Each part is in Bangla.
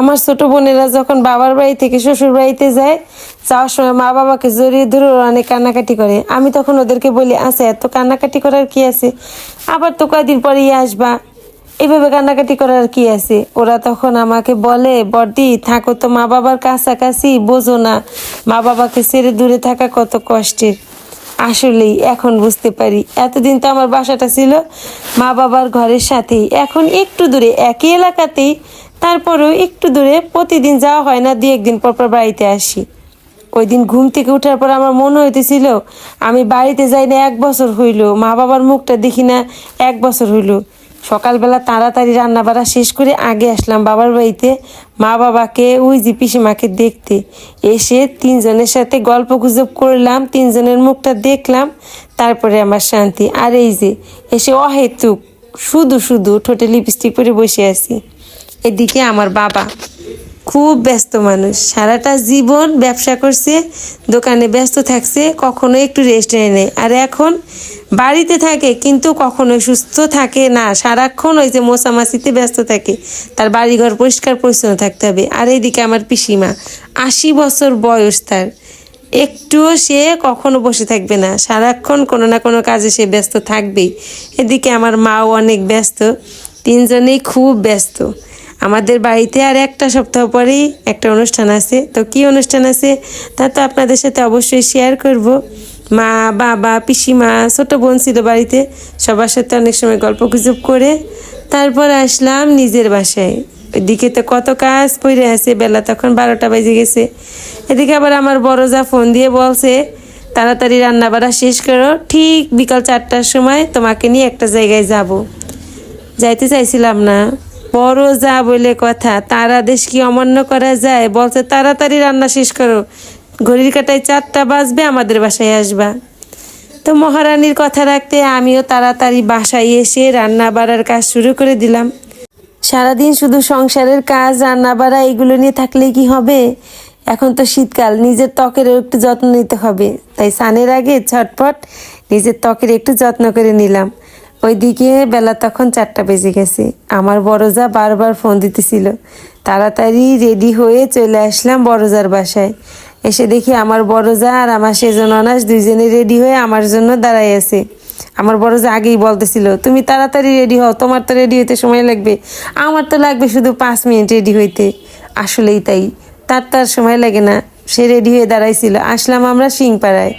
আমার ছোট বোনেরা যখন বাবার বাড়ি থেকে শ্বশুর বাড়িতে যায়, যাওয়ার সময় মা বাবাকে জড়িয়ে ধরে অনেক কান্নাকাটি করে। আমি তখন ওদেরকে বলি আচ্ছা এত কান্নাকাটি করার কি আছে? আবার তো কয়দিন পরেই আসবা। এভাবে কান্নাকাটি করার কি আছে? ওরা তখন আমাকে বলে, বড়দি, থাকো তো মা বাবার কাছাকাছি, বোঝো না। মা বাবাকে ছেড়ে দূরে থাকা কত কষ্টের। আসলেই এখন বুঝতে পারি। এতদিন তো আমার বাসাটা ছিল, মা বাবার ঘরের সাথেই। এখন একটু দূরে, একই এলাকাতেই। তারপরেও একটু দূরে, প্রতিদিন যাওয়া হয় না দু একদিন পর পর বাড়িতে আসি। ওই দিন ঘুম থেকে ওঠার পর আমার মনে হইতেছিল, আমি বাড়িতে যাই না, এক বছর হইল। মা বাবার মুখটা দেখি না, এক বছর হইল। সকালবেলা তাড়াতাড়ি রান্না বাড়া শেষ করে আগে আসলাম বাবার বাড়িতে মা বাবাকে, ওই যে পিসিমাকে দেখতে। এসে তিনজনের সাথে গল্প গুজব করলাম, তিনজনের মুখটা দেখলাম, তারপরে আমার শান্তি। আর এই যে, এসে অহেতুক শুধু শুধু ঠোঁটে লিপস্টিক পরে বসে আছি। এদিকে আমার বাবা। খুব ব্যস্ত মানুষ। সারাটা জীবন ব্যবসা করছে, দোকানে ব্যস্ত থাকছে কখনো একটু রেস্ট নেয় নেয় আর এখন বাড়িতে থাকে কিন্তু কখনো সুস্থ থাকে না। সারাক্ষণ ওই যে মশামাছিতে ব্যস্ত থাকে, তার বাড়িঘর পরিষ্কার পরিচ্ছন্ন থাকতে হবে। আর এইদিকে আমার পিসিমা, আশি বছর বয়স তার। একটুও সে কখনো বসে থাকবে না। সারাক্ষণ কোনো না কোনো কাজে সে ব্যস্ত থাকবেই। এদিকে আমার মাও অনেক ব্যস্ত, তিনজনেই খুব ব্যস্ত। আমাদের বাড়িতে আর একটা সপ্তাহ পরেই একটা অনুষ্ঠান আছে। তো কি অনুষ্ঠান আছে? তা তো আপনাদের সাথে অবশ্যই শেয়ার করব। মা, বাবা, পিসিমা, ছোট বোন ছিল বাড়িতে। সবার সাথে অনেক সময় গল্প গুজব করে। তারপর আসলাম নিজের বাসায়। ওইদিকে তো কত কাজ পড়ে আছে, বেলা তখন বারোটা বেজে গেছে। এদিকে আবার আমার বড় যা ফোন দিয়ে বলছে, তাড়াতাড়ি রান্না বাড়া শেষ করো। ঠিক বিকাল চারটার সময় তোমাকে নিয়ে একটা জায়গায় যাব। যাইতে চাইছিলাম না। বড় যা বলে কথা, তারা দেশ কি অমান্য করা যায়? বলছে, তাড়াতাড়ি রান্না শেষ করো। ঘড়ির কাটায় চারটা বাজবে, আমাদের বাসায় আসবা। তো মহারানীর কথা রাখতে আমিও তাড়াতাড়ি বাসায় এসে রান্না বাড়ার কাজ শুরু করে দিলাম। সারাদিন শুধু সংসারের কাজ, রান্না বাড়া, এগুলো নিয়ে থাকলে কি হবে? এখন তো শীতকাল, নিজের ত্বকেরও একটু যত্ন নিতে হবে। তাই স্নানের আগে ঝটপট নিজের ত্বকের একটু যত্ন করে নিলাম। ওইদিকে বেলা তখন চারটা বেজে গেছে। আমার বড়জা বারবার ফোন দিতেছিল। তাড়াতাড়ি রেডি হয়ে চলে আসলাম বড়জার বাসায়। এসে দেখি আমার বড়জা আর আমার সেজন অনাস দুইজনে রেডি হয়ে আমার জন্য দাঁড়াই আছে। আমার বড়জা আগেই বলতেছিল, তুমি তাড়াতাড়ি রেডি হও, তোমার তো রেডি হইতে সময় লাগবে। আমার তো লাগবে শুধু পাঁচ মিনিট রেডি হইতে। আসলেই তাই। তার তার সময় লাগে না। সে রেডি হয়ে দাঁড়াইছিল। আসলাম আমরা সিংপাড়ায়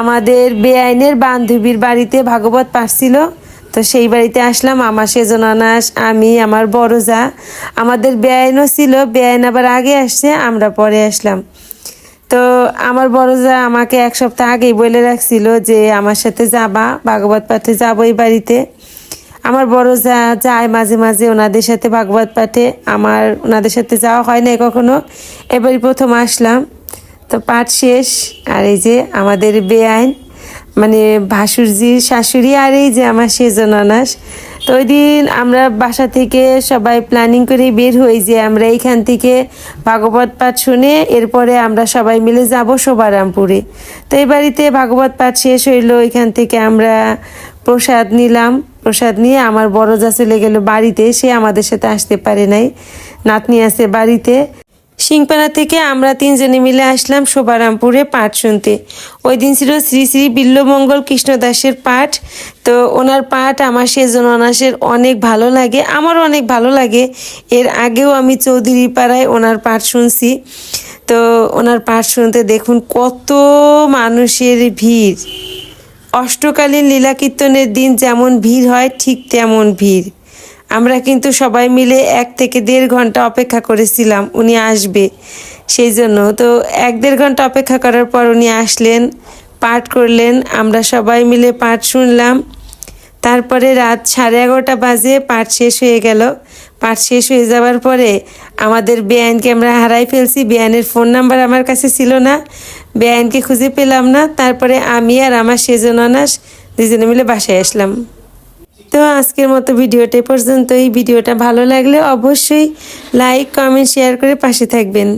আমাদের বেআইনের বান্ধবীর বাড়িতে ভাগবত পাঠ ছিল তো সেই বাড়িতে আসলাম, আমার সেজন আনাস আমি, আমার বড় যা। আমাদের বেআইনও ছিল, বেআইন আবার আগে আসছে, আমরা পরে আসলাম। তো আমার বড় যা আমাকে এক সপ্তাহ আগেই বলে রাখছিল যে, আমার সাথে যাবা, ভাগবত পাঠে যাব এই বাড়িতে। আমার বড় যা যায় মাঝে মাঝে ওনাদের সাথে ভাগবত পাঠে। আমার ওনাদের সাথে যাওয়া হয় না কখনো। এবারই প্রথম আসলাম। তো পাঠ শেষ। আর এই যে আমাদের বেআইন মানে ভাসুরজির শাশুড়ি আর এই যে আমার সেজন অনাস। তো ওই দিন আমরা বাসা থেকে সবাই প্ল্যানিং করে বের হই যে আমরা এইখান থেকে ভাগবত পাঠ শুনে এরপরে আমরা সবাই মিলে যাব শোভারামপুরে। তো এই বাড়িতে ভাগবত পাঠ শেষ হইল, এখান থেকে আমরা প্রসাদ নিলাম। প্রসাদ নিয়ে আমার বড় যা চলে গেল বাড়িতে, সে আমাদের সাথে আসতে পারে নাই। নাতনি আছে বাড়িতে। সিংপাড়া থেকে আমরা তিনজনে মিলে আসলাম শোভারামপুরে পাঠ শুনতে। ওই দিন ছিল শ্রী শ্রী বিল্লমঙ্গল কৃষ্ণদাসের পাঠ। তো ওনার পাঠ আমার সেজন অনাসের অনেক ভালো লাগে, আমারও অনেক ভালো লাগে। এর আগেও আমি চৌধুরী পাড়ায় ওনার পাঠ শুনছি। তো ওনার পাঠ শুনতে দেখুন কত মানুষের ভিড়। অষ্টকালীন লীলা কীর্তনের দিন যেমন ভিড় হয়, ঠিক তেমন ভিড়। আমরা কিন্তু সবাই মিলে এক থেকে দেড় ঘণ্টা অপেক্ষা করেছিলাম, উনি আসবে। সেই জন্য তো এক দেড় ঘণ্টা অপেক্ষা করার পর উনি আসলেন, পাঠ করলেন, আমরা সবাই মিলে পাঠ শুনলাম। তারপরে রাত সাড়ে এগারোটা বাজে পাঠ শেষ হয়ে গেল। পাঠ শেষ হয়ে যাওয়ার পরে আমাদের বেআইনকে আমরা হারাই ফেলছি। বেআইনের ফোন নাম্বার আমার কাছে ছিল না, বেআইনকে খুঁজে পেলাম না। তারপরে আমি আর আমার সেজন অনাস দুজনে মিলে বাসায় আসলাম। তো আজকের মতো ভিডিওটা পর্যন্ত এই ভিডিওটা ভালো লাগলে অবশ্যই লাইক কমেন্ট শেয়ার করে পাশে থাকবেন।